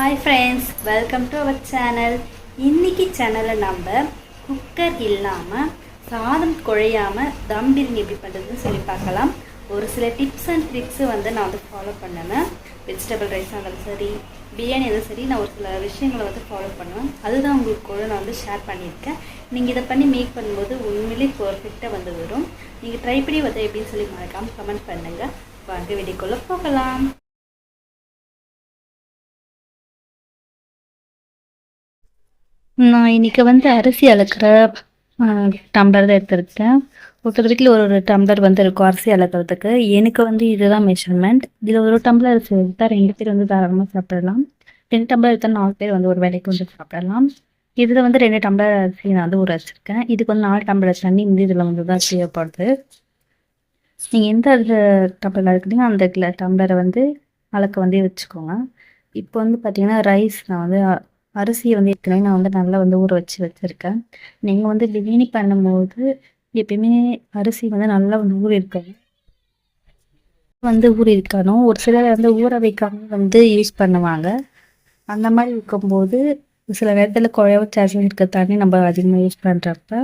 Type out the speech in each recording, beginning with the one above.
Hi friends welcome to our channel இன்னைக்கு சேனலில் நம்ம குக்கர் இல்லாமல் சாதம் குழையாமல் தம் பிரியாணி எப்படி பண்ணுறதுன்னு சொல்லி பார்க்கலாம். ஒரு சில டிப்ஸ் அண்ட் ட்ரிக்ஸு வந்து நான் வந்து ஃபாலோ பண்ணுவேன். வெஜிடபிள் ரைஸாக இருந்தாலும் சரி பிரியாணி இருந்தாலும் சரி நான் ஒரு சில விஷயங்களை வந்து ஃபாலோ பண்ணுவேன். அதுதான் உங்களுக்கு கூட நான் வந்து ஷேர் பண்ணியிருக்கேன். நீங்கள் இதை பண்ணி மேக் பண்ணும்போது உண்மையிலே பர்ஃபெக்டாக வந்து வரும். நீங்கள் ட்ரை பண்ணி வந்து எப்படின்னு சொல்லி மறக்காமல் கமெண்ட் பண்ணுங்கள் வாங்க வெடிக்குள்ளே போகலாம். நான் இன்னைக்கு வந்து அரிசி அளக்கிற டம்ளர் தான் எடுத்திருக்கேன். ஒருத்தர் வீட்டில் ஒரு ஒரு டம்ளர் வந்து இருக்கும் அரிசி அளக்கிறதுக்கு எனக்கு வந்து இதுதான் மெஷர்மெண்ட் இதில் ஒரு டம்ளர் அரிசி எடுத்தால் ரெண்டு பேர் வந்து தாராளமாக சாப்பிடலாம். ரெண்டு டம்ளர் எடுத்தால் நாலு பேர் வந்து ஒரு வேலைக்கு வந்து சாப்பிடலாம். இதில் வந்து ரெண்டு டம்ளர் அரிசி நான் வந்து ஊற வச்சுருக்கேன். இதுக்கு வந்து நாலு டம்ளர் தண்ணி இந்த இதில் வந்து தான் தேவைப்படுது. நீங்கள் எந்த அதில் டம்ளர் இருக்குதீங்க அந்த டம்ளரை வந்து அளக்க வந்து வச்சுக்கோங்க. இப்போ வந்து பார்த்தீங்கன்னா ரைஸ் நான் வந்து அரிசியை வந்து ஏற்கனவே நான் வந்து நல்லா வந்து ஊற வச்சு வச்சுருக்கேன். நீங்கள் வந்து பிரியாணி பண்ணும்போது எப்பயுமே அரிசி வந்து நல்லா வந்து ஊறி இருக்கணும். வந்து ஊறி இருக்கணும். ஒரு சிலர் வந்து ஊற வைக்காம வந்து யூஸ் பண்ணுவாங்க. அந்த மாதிரி இருக்கும்போது சில நேரத்தில் குழவ சார்ஜிங் இருக்க தண்ணி நம்ம அதிகமாக யூஸ் பண்ணுறப்ப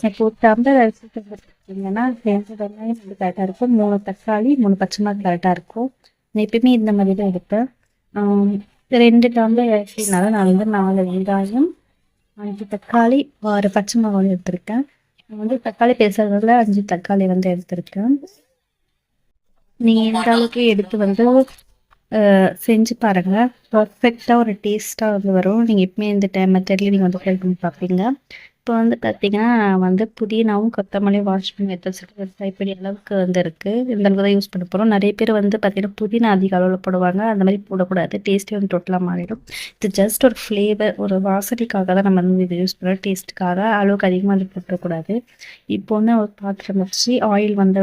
இப்போ ஒரு டம்ளர் அரிசி பார்த்தீங்கன்னா ரெண்டு வெங்காயம் வந்து கரெக்டாக இருக்கும். மூணு தக்காளி மூணு பச்சை மிளகாய் கரெக்டாக இருக்கும். நான் எப்பயுமே இந்த மாதிரி தான் எடுப்பேன். ரெண்டு டம்ளர் அரிசினால நான் வந்து நாலு வெங்காயம் அஞ்சு தக்காளி ஆறு பச்சை மிளகாய் எடுத்திருக்கேன். நான் வந்து தக்காளி பேசுறதுல அஞ்சு தக்காளி வந்து எடுத்திருக்கேன். நீங்கள் எந்த அளவுக்கு எடுத்து வந்து செஞ்சு பாருங்க. பர்ஃபெக்டாக ஒரு டேஸ்ட்டாக வந்து வரும். நீங்கள் எப்பவுமே இந்த டைம் தெரியல நீங்கள் வந்து ட்ரை பண்ணி பார்ப்பீங்க இப்போ வந்து பார்த்தீங்கன்னா வந்து புதினாவும் கொத்தமல்லியும் வாஷ் பண்ணி எடுத்து வச்சுட்டு கைப்பிடி அளவுக்கு வந்து இருக்குது இந்த அளவுக்கு தான் யூஸ் பண்ண போகிறோம் நிறைய பேர் வந்து பார்த்தீங்கன்னா புதினா அதிக அளவில் போடுவாங்க. அந்த மாதிரி போடக்கூடாது. டேஸ்ட்டே வந்து டோட்டலாக மாறிடும். இது ஜஸ்ட் ஒரு ஃப்ளேவர் ஒரு வாசனைக்காக தான் நம்ம வந்து இது யூஸ் பண்ணுறோம் டேஸ்ட்டுக்காக அளவுக்கு அதிகமாக அது போட்டக்கூடாது இப்போ வந்து ஒரு பாத்திரம் வச்சு ஆயில் வந்து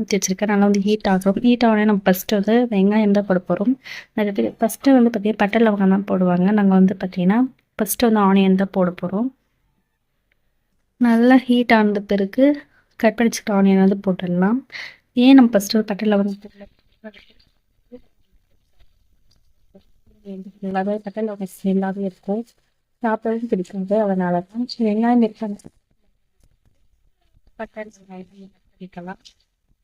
ஊற்றி வச்சுருக்கேன். நல்லா வந்து ஹீட் ஆகும் ஹீட் ஆகனே நம்ம ஃபஸ்ட்டு வந்து வெங்காயம் தான் போட போகிறோம் நிறைய பேர் ஃபஸ்ட்டு வந்து பார்த்தீங்கன்னா பட்டை லவங்கம் தான் போடுவாங்க. நாங்கள் வந்து பார்த்திங்கன்னா ஃபஸ்ட்டு வந்து ஆனியன் தான் போட போகிறோம் நல்லா ஹீட் ஆனது பிறகு கட் பண்ணி வச்சுக்கிற ஆனியன் வந்து போட்டுடலாம். ஏன் நம்ம ஃபஸ்ட்டு ஒரு பட்டை வந்து போடல நல்லாவே பட்டை லவங்கம் இருக்கும். சாப்பிடவும் பிடிக்காது அதனால தான் சரி, வெங்காயம் இருக்காங்க பட்டை வெங்காயம் பிடிக்கலாம்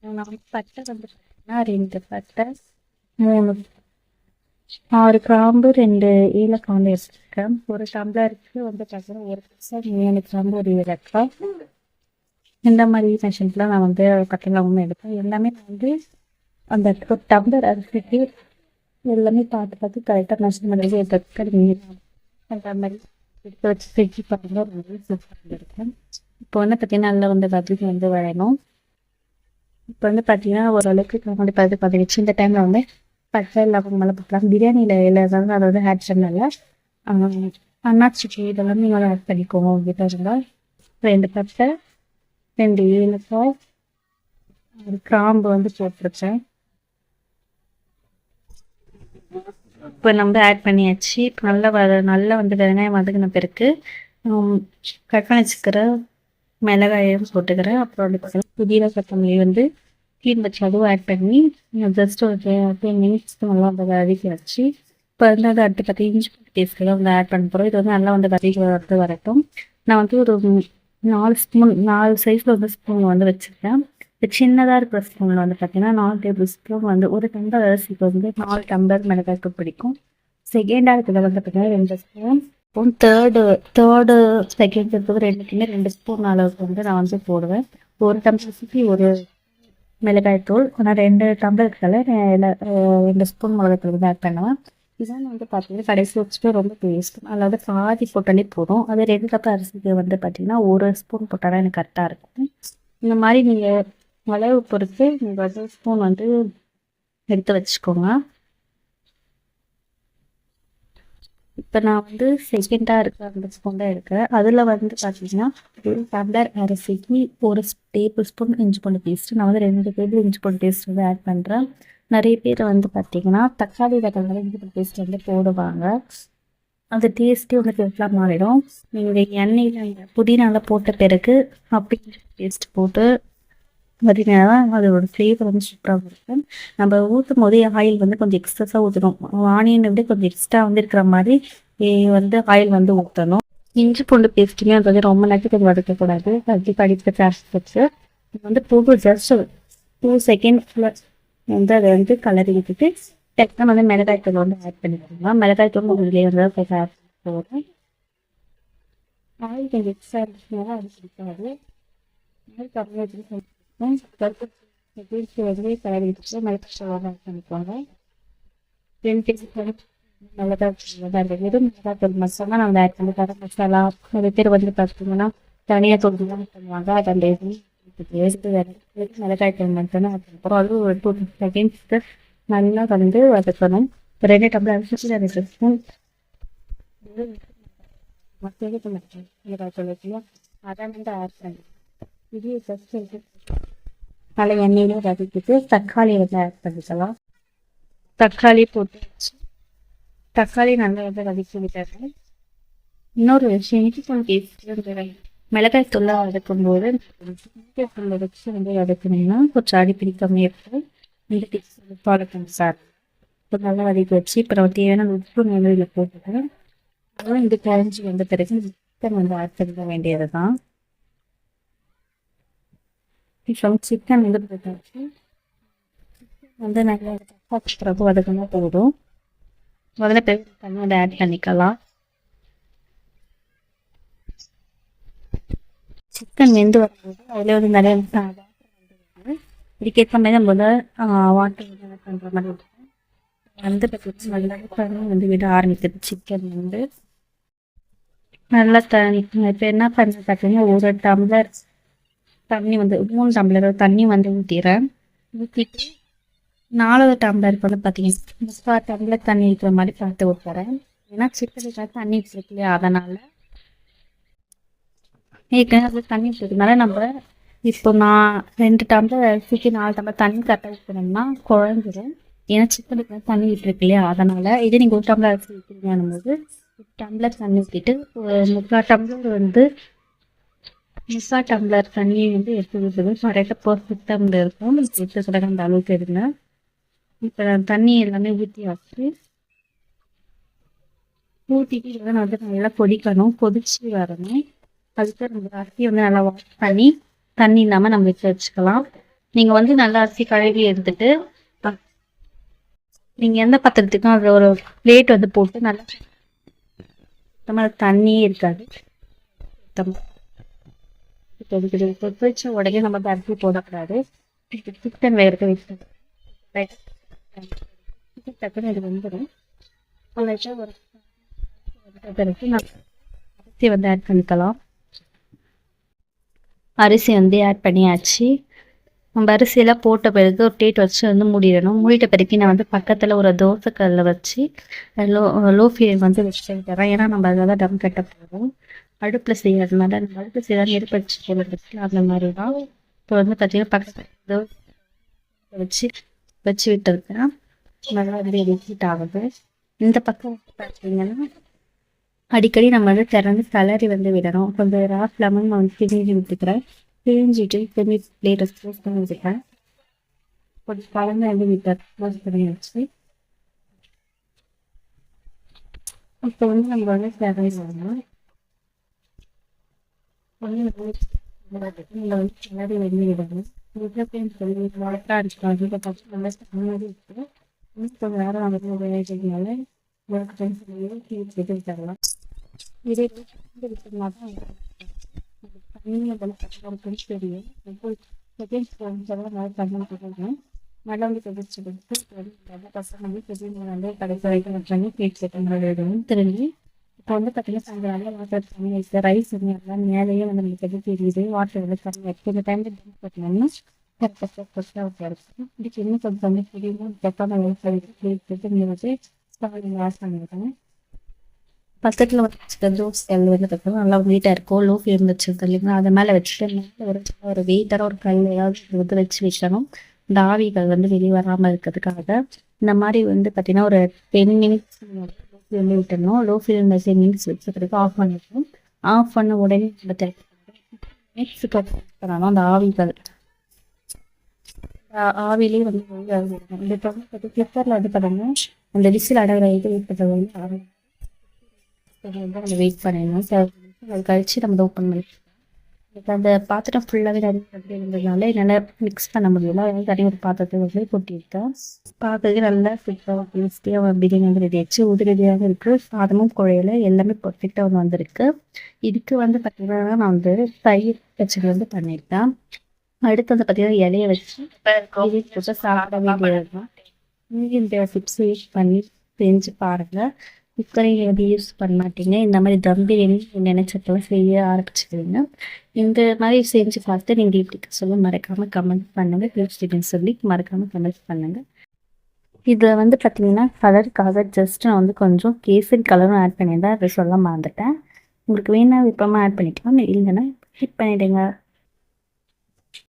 நான் பட்டை வந்து பார்த்தீங்கன்னா ரெண்டு பட்டை மூணு ஆறு கிராம்பு ரெண்டு ஏலக்காய் வந்து எடுத்துருக்கேன். ஒரு டம்ளருக்கு வந்து பார்த்தீங்கன்னா ஒரு பச்சை மூணு கிராம்பு ஒரு ஏலக்காய். இந்த மாதிரி மெஷின்ஸ்லாம் நான் வந்து பட்டெல்லாம் எடுப்பேன் எல்லாமே நான் வந்து அந்த ஒரு டம்ளர் அரிசிக்கு எல்லாமே பார்த்து பார்த்து கரெக்டாக மெஷர்மெண்ட் பண்ணி எடுத்து அந்த மாதிரி எடுத்து வச்சு செஞ்சு பாருங்க. ரொம்ப சூப்பராக இருக்கும் இப்போ வந்து பார்த்தீங்கன்னா நல்லா வந்து வதக்கி வந்து வழணும். இப்போ வந்து பார்த்தீங்கன்னா ஓரளவுக்கு கண்ணாடி பார்த்து பதினச்சு இந்த டைமில் வந்து பட்டை லவங்கம் மேலே போட்டலாம் பிரியாணியில் இல்லாதவங்க அதை வந்து ஆட் பண்ணல. அன்னாச்சி பூ இதெல்லாம் நீங்கள் ஆட் பண்ணிக்கோங்க உங்ககிட்ட இருந்தால் ரெண்டு பட்டை ரெண்டு ஏலக்காய் ஒரு கிராம்பு வந்து போட்டுருச்சேன் இப்போ நம்ம ஆட் பண்ணியாச்சு. இப்போ நல்லா வர நல்லா வந்து வெங்காயம் வதங்கின பிறகு கட் பண்ணி வச்சுக்கிற மிளகாயும் போட்டுக்கிறேன். அப்புறம் வந்து பார்த்தீங்கன்னா புதினா கொத்தமல்லி வந்து க்ளீன் வச்சு அதுவும் ஆட் பண்ணி ஜஸ்ட் ஒரு டென் மினிட்ஸ் நல்லா வந்து வதக்கி வச்சு இப்போ வந்து அதை அடுத்து பார்த்தீங்கன்னா இஞ்சி பேஸ்ட்லாம் வந்து ஆட் பண்ண போகிறோம் இது வந்து நல்லா வந்து வதக்கி வரது வரட்டும். நான் வந்து ஒரு நாலு ஸ்பூன் நாலு சைஸில் வந்து ஸ்பூன் வந்து வச்சுருக்கேன். இந்த சின்னதாக இருக்கிற ஸ்பூனில் வந்து பார்த்தீங்கன்னா நாலு டேபிள் ஸ்பூன் வந்து ஒரு டம்ளர் அரிசிக்கு வந்து நாலு டம்ளர் மிளகாய்க்கு பிடிக்கும். செகண்டாக இருக்கிறத வந்து பார்த்தீங்கன்னா ரெண்டு spoon spoon third third second இருக்கிறது ரெண்டுக்குமே ரெண்டு ஸ்பூன் அளவுக்கு வந்து நான் வந்து போடுவேன். ஒரு டம்ளர் சுற்றி ஒரு மிளகாய் தூள் நான் ரெண்டு டம்ளர்களை நான் ரெண்டு ஸ்பூன் மிளகாய்த்தூள் வந்து ஆட் பண்ணுவேன் இதான் வந்து பார்த்தீங்கன்னா கடைசி வச்சுட்டு ரொம்ப டேஸ்ட் அதாவது பாதி போட்டாலே போதும். அதே ரெண்டு கப் அரிசிக்கு வந்து பார்த்தீங்கன்னா ஒரு ஸ்பூன் போட்டால் எனக்கு கரெக்டாக இருக்கும். இந்த மாதிரி நீங்கள் அளவு பொறுத்து நீங்கள் வந்து ஸ்பூன் வந்து எடுத்து வச்சுக்கோங்க. இப்போ நான் வந்து செகண்டாக இருக்க அந்த ஸ்பூன் தான் அதில் வந்து பார்த்தீங்கன்னா ஒரு டம்ளர் அரிசிக்கு ஒரு டேபிள் ஸ்பூன் இஞ்சி பூண்டு பேஸ்ட்டு நான் வந்து ரெண்டு டேபிள் இஞ்சி பூண்டு பேஸ்ட் வந்து ஆட் பண்ணுறேன் நிறைய பேர் வந்து பார்த்தீங்கன்னா தக்காளி வெங்காயம் இஞ்சி பூண்டு பேஸ்ட் வந்து போடுவாங்க. அந்த டேஸ்ட்டே வந்து டேஸ்ட்லாம் மாறிடும். நீங்கள் எண்ணெயில் புதினால போட்ட பிறகு அப்படி பேஸ்ட் போட்டு பார்த்தீங்கன்னா அதோட ஃப்ளேவர் வந்து சூப்பராக இருக்கும். நம்ம ஊற்றும் போதே ஆயில் வந்து கொஞ்சம் எக்ஸஸாக ஊற்றணும் ஆனியனை விட கொஞ்சம் எக்ஸ்ட்ரா வந்து இருக்கிற மாதிரி வந்து ஆயில் வந்து ஊற்றணும் இஞ்சி பூண்டு பேஸ்ட்டுமே அது வந்து ரொம்ப நேரத்துக்கு அது வதக்கக்கூடாது கட்டி கடித்து கேஷ் வச்சு வந்து போட்டு ஜஸ்ட் டூ செகண்ட்ஸில் வந்து அதை வந்து கலரி விட்டுட்டு டக்குனு வந்து மிளகாய் தூள் வந்து ஆட் பண்ணிக்கலாம் மிளகாய் தூள் இதுலேயே வந்து ஆட் போகிறேன் ஆயில் கொஞ்சம் எக்ஸ்ட்ரா இருந்துச்சுனால அது பிடிக்காது ஆயில் கம்மியாக பீன்ஸ் வந்து கலரி வச்சுட்டு மிளகாய் தூள் பண்ணிக்கோங்க ரெண்டு தூள் தான் இருக்குது வெறும் தூள் மசாலா நம்ம ஆட் பண்ணி கரம் மசாலா நிறைய பேர் வந்து பார்த்தீங்கன்னா தனியாக தூள் தான் பண்ணுவாங்க அது அந்த மிளகாய் தூள் மட்டும் தான் அது ஒரு டூ செகண்ட்ஸ்க்கு நல்லா வந்து வதக்கணும் ரெண்டு டம்ளர் அரிசி ரெண்டு ஸ்பூன் மிளகாய் தூள் வந்து ஆட் பண்ணி இது நல்லா எண்ணெயிலே வதக்கிட்டு தக்காளி வந்து ஆட் பண்ணிக்கலாம். தக்காளி போட்டு வச்சு தக்காளி நல்லா வந்து வதக்கி விட்டாரு இன்னொரு விஷயம் இஞ்சி பூண்டு பேஸ்ட் மிளகாய் தூளை வதக்கும் போது மிளகாய் தூளை வச்சு வந்து வதக்கணும்னா கொஞ்சம் அடி பிடிக்காம இருக்கும். இந்த டிப்ஸ் ஃபாலோ பண்ணி சார் இப்போ நல்லா வதக்கி வச்சு அப்புறம் தேவையான உப்பு நிலையில் போட்டுக்கிறேன் அப்புறம் இது கரைஞ்சி வந்த பிறகு சிக்கன் வந்து ஆட் பண்ணிக்க வேண்டியது தான் இப்போ சிக்கன் வந்து போட்டாச்சு வந்து நல்லா தக்காளி பிறகு வதக்கினா போதும் முதல்ல பெரிய தண்ணி அதை ஆட் பண்ணிக்கலாம் சிக்கன் வெந்து வரும்போது அதில் வந்து நிறைய வாட்டர் இதுக்கேற்ற மாதிரி நம்ம வந்து வாட்டர் வந்து பண்ணுற மாதிரி இருக்கும் வந்து பார்த்தீங்கன்னா நல்லா தண்ணி வந்து விட ஆரம்பிக்குது சிக்கன் வந்து நல்லா தண்ணி இப்போ என்ன பண்ண பார்த்தீங்கன்னா ஒரு டம்ளர் தண்ணி வந்து மூணு டம்ளர் தண்ணி வந்து ஊற்றிடுறேன் ஊற்றிட்டு நாலாவது டம்ளருக்கு வந்து பார்த்தீங்கன்னா முக்கால் டம்ளர் தண்ணி இருக்கிற மாதிரி பார்த்து ஊற்றுறேன் ஏன்னா சிக்கனுக்கு தண்ணி வச்சிருக்கு இல்லையா அதனால். ஏற்கனவே அதில் தண்ணி இருக்கிறதுனால நம்ம இப்போ நான் ரெண்டு டம்ளர் சுற்றி நாலு டம்ளர் தண்ணி கரெக்டாக ஊற்றணும்னா குழஞ்சிரும் ஏன்னா சிக்கனுக்கு தண்ணி விட்டுருக்கு இல்லையா அதனால். இதே நீங்கள் ஒரு டம்ளர் அரிசி ஊற்றுறீங்கன்னும் போது ஒரு டம்ளர் தண்ணி ஊற்றிட்டு ஒரு முக்கால் டம்ளர் வந்து முக்கால் டம்ளர் தண்ணி வந்து எடுத்து விடுறது கரெக்டாக பர்ஃபெக்டாக இருக்கும். எடுத்து கூட அந்த அளவுக்கு எடுங்க இப்போ நான் தண்ணி எல்லாமே ஊற்றி வச்சு ஊற்றிட்டு இதெல்லாம் வந்து நல்லா கொதிக்கணும். கொதிச்சு வரணும். அதுக்கு நம்ம அரிசி வந்து நல்லா வாஷ் பண்ணி தண்ணி இல்லாமல் நம்ம வச்சு வச்சுக்கலாம். நீங்கள் வந்து நல்லா அரிசி கழுவி எடுத்துட்டு நீங்கள் எந்த பாத்திரத்துக்கும் அதில் ஒரு பிளேட் வந்து போட்டு நல்லா தண்ணி தண்ணியே இருக்காது. தம்பி கொதிக்குது கொதிச்சு வச்ச உடனே நம்ம அந்த அரிசி போடக்கூடாது. சிக்கன் வேர்க்க வச்சு டக்குன்னு இது வந்துடும் லைட்டாக ஒரு பிறகு நம்ம அரிசி வந்து ஆட் பண்ணிக்கலாம். அரிசி வந்து ஆட் பண்ணியாச்சு. நம்ம அரிசியெல்லாம் போட்ட பிறகு ஒரு டேட் வச்சு வந்து மூடிடணும். மூடிட்ட பிறகு நான் வந்து பக்கத்தில் ஒரு தோசைக்கல்ல வச்சு லோ லோ ஃப்ளேம் வந்து வச்சு தரேன். ஏன்னா நம்ம அதில் தான் டம் கட்ட போகிறோம் அடுப்பில் செய்கிறதுனால நம்ம அடுப்பில் செய்யறது நெருப்பு வச்சு அந்த மாதிரி தான் இப்போ வந்து பார்த்தீங்கன்னா பக்கத்தில் வச்சு வச்சு விட்டுருக்கேன். நல்லா வந்து ஹீட் ஆகுது. இந்த பக்கம் பார்த்தீங்கன்னா அடிக்கடி நம்ம வந்து திறந்து கலரி வந்து விடணும். கொஞ்சம் ராஃப் லெமன் வந்து பிரிஞ்சு விட்டுக்கிறேன். பிழிஞ்சிட்டு திரும்பி பிளேட்டை க்ளோஸ் பண்ணி வச்சுக்கிறேன் கொஞ்சம் கலந்து வந்து விட்டு க்ளோஸ் பண்ணி வச்சு. இப்போ வந்து நம்ம வந்து கிளறி வரணும் கொஞ்சம் நீங்கள் வந்து கிளறி வெளியே விடணும் உருளைக்கிழங்கு சொல்லி வளர்த்தா அடிச்சுக்கலாம் இப்போ ஃபஸ்ட் நல்லா முன்னாடி இருக்குது இன்னும் கொஞ்சம் இப்போ வந்து பார்த்தீங்கன்னா சாயந்தரம் நல்லா வாட்டர் கம்மியாக இருக்குது ரைஸ் வந்து எல்லாம் மேலேயே வந்து நம்மளுக்கு எது தெரியுது வாட்டர் வந்து கம்மியாக இருக்குது இந்த டைமில் தண்ணி பண்ணோம்னா கரெக்டாக ஃப்ரெஷ்ஷாக இருக்கும் இதுக்கு இன்னும் கொஞ்சம் வந்து தெரியும் தப்பான கேக் நீங்கள் வந்து ஸ்டவ் வாஷ் பண்ணிவிட்டேன் பக்கத்தில் வச்சுருக்க ஜூஸ் கல் வந்து பார்த்தீங்கன்னா நல்லா நீட்டாக இருக்கும் லோ ஃப்ளேம் வச்சுருக்கோம் இல்லைங்களா அது மேலே வச்சுட்டு மேலே ஒரு ஒரு வெயிட்டாக ஒரு கல் ஏதாவது வந்து வச்சு வைக்கணும் இந்த ஆவிகள் வந்து வெளியே வராமல் இருக்கிறதுக்காக இந்த மாதிரி வந்து பார்த்தீங்கன்னா ஒரு டென் மினிட்ஸ் லோ ஃப்ளேமில் லோ ஃப்ளேமில் டென் மினிட்ஸ் வச்சுக்கிறதுக்கு ஆஃப் பண்ணிடணும் ஆஃப் பண்ண உடனே நம்ம நெக்ஸ்ட் பண்ணணும் அந்த ஆவிகள் ஆவிலே ஆவியிலே வந்து இந்த இப்போ வந்து குக்கரில் அந்த விசில் அடகிற இது வெயிட் பண்ணுறது வந்து ஆவி. நம்ம வெயிட் பண்ணிடணும் அது கழிச்சு நம்ம ஓப்பன் பண்ணி எனக்கு அந்த பாத்திரம் ஃபுல்லாகவே நிறைய அப்படி இருந்ததுனால என்னால் மிக்ஸ் பண்ண முடியல. அதனால தனி ஒரு பாத்திரத்தை வந்து கொட்டியிருக்கேன். பார்க்கறதுக்கு நல்லா சூப்பராக டேஸ்டியாக பிரியாணி வந்து ரெடி ஆச்சு உதிரடியாக இருக்குது சாதமும் குழையில. எல்லாமே பர்ஃபெக்டாக வந்து வந்திருக்கு. இதுக்கு வந்து பார்த்தீங்கன்னா நான் வந்து தயிர் பச்சடி வந்து பண்ணியிருக்கேன். அடுத்து வந்து பார்த்தீங்கன்னா இலைய வச்சு போட்டு சாப்பிட வேண்டியது நீங்கள் இந்த டிப்ஸ் யூஸ் பண்ணி செஞ்சு பாருங்கள் குக்கரை எதுவும் யூஸ் பண்ண மாட்டீங்க இந்த மாதிரி தம் பிரியாணி நினைச்சதெல்லாம் செய்ய ஆரம்பிச்சுக்கிறீங்க இந்த மாதிரி செஞ்சு பார்த்து நீங்கள் இப்படி சொல்ல மறக்காமல் கமெண்ட் பண்ணுங்கள் பேசிட்டுன்னு சொல்லி மறக்காமல் கமெண்ட் பண்ணுங்கள் இதில் வந்து பார்த்தீங்கன்னா கலருக்காக ஜஸ்ட் நான் வந்து கொஞ்சம் கேசரி கலரும் ஆட் பண்ணியிருந்தேன். அதை சொல்ல மறந்துட்டேன். உங்களுக்கு வேணா விருப்பமாக ஆட் பண்ணிக்கலாம். இல்லைன்னா ஹிட் பண்ணிவிடுங்க